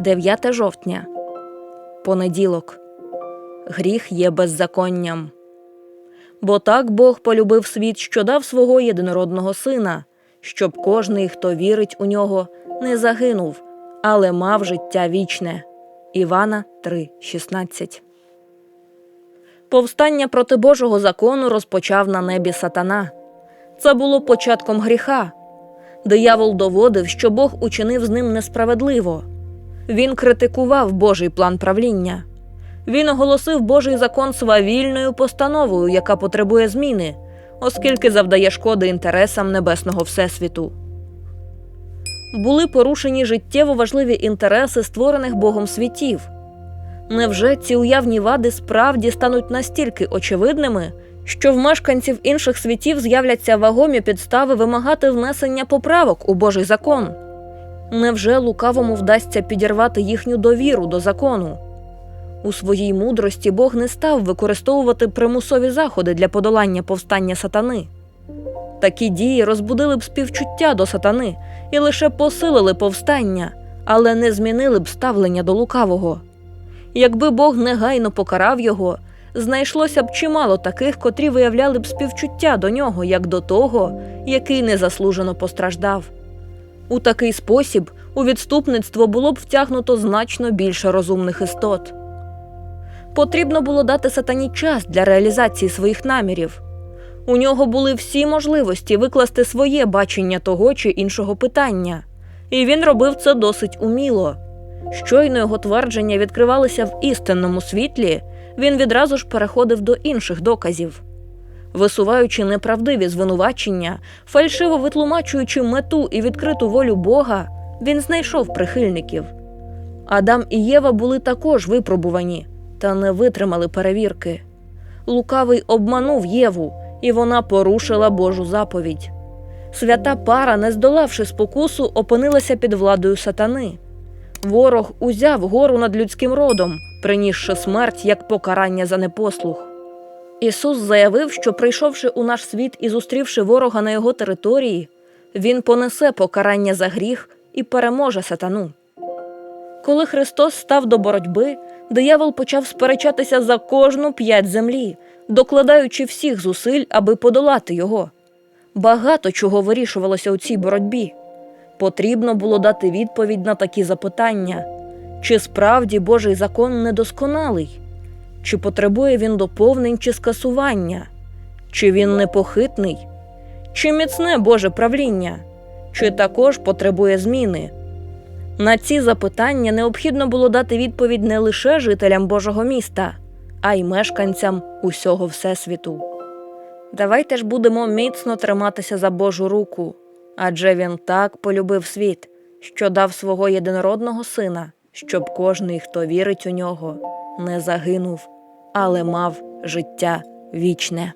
9 жовтня. Понеділок. Гріх є беззаконням. Бо так Бог полюбив світ, що дав свого єдинородного сина, щоб кожний, хто вірить у нього, не загинув, але мав життя вічне. Івана 3:16. Повстання проти Божого закону розпочав на небі сатана. Це було початком гріха. Диявол доводив, що Бог учинив з ним несправедливо. Він критикував Божий план правління. Він оголосив Божий закон свавільною постановою, яка потребує зміни, оскільки завдає шкоди інтересам небесного всесвіту. Були порушені життєво важливі інтереси створених Богом світів. Невже ці уявні вади справді стануть настільки очевидними, що в мешканців інших світів з'являться вагомі підстави вимагати внесення поправок у Божий закон? Невже лукавому вдасться підірвати їхню довіру до закону? У своїй мудрості Бог не став використовувати примусові заходи для подолання повстання сатани. Такі дії розбудили б співчуття до сатани і лише посилили повстання, але не змінили б ставлення до лукавого. Якби Бог негайно покарав його, знайшлося б чимало таких, котрі виявляли б співчуття до нього, як до того, який незаслужено постраждав. У такий спосіб у відступництво було б втягнуто значно більше розумних істот. Потрібно було дати сатані час для реалізації своїх намірів. У нього були всі можливості викласти своє бачення того чи іншого питання, і він робив це досить уміло. Щойно його твердження відкривалися в істинному світлі, він відразу ж переходив до інших доказів. Висуваючи неправдиві звинувачення, фальшиво витлумачуючи мету і відкриту волю Бога, він знайшов прихильників. Адам і Єва були також випробувані та не витримали перевірки. Лукавий обманув Єву, і вона порушила Божу заповідь. Свята пара, не здолавши спокусу, опинилася під владою сатани. Ворог узяв гору над людським родом, принісши смерть як покарання за непослух. Ісус заявив, що, прийшовши у наш світ і зустрівши ворога на його території, Він понесе покарання за гріх і переможе сатану. Коли Христос став до боротьби, диявол почав сперечатися за кожну п'ять землі, докладаючи всіх зусиль, аби подолати його. Багато чого вирішувалося у цій боротьбі. Потрібно було дати відповідь на такі запитання: чи справді Божий закон недосконалий? Чи потребує він доповнень чи скасування? Чи він непохитний? Чи міцне Боже правління? Чи також потребує зміни? На ці запитання необхідно було дати відповідь не лише жителям Божого міста, а й мешканцям усього Всесвіту. Давайте ж будемо міцно триматися за Божу руку, адже він так полюбив світ, що дав свого єдинородного сина, щоб кожний, хто вірить у нього, не загинув, але мав життя вічне.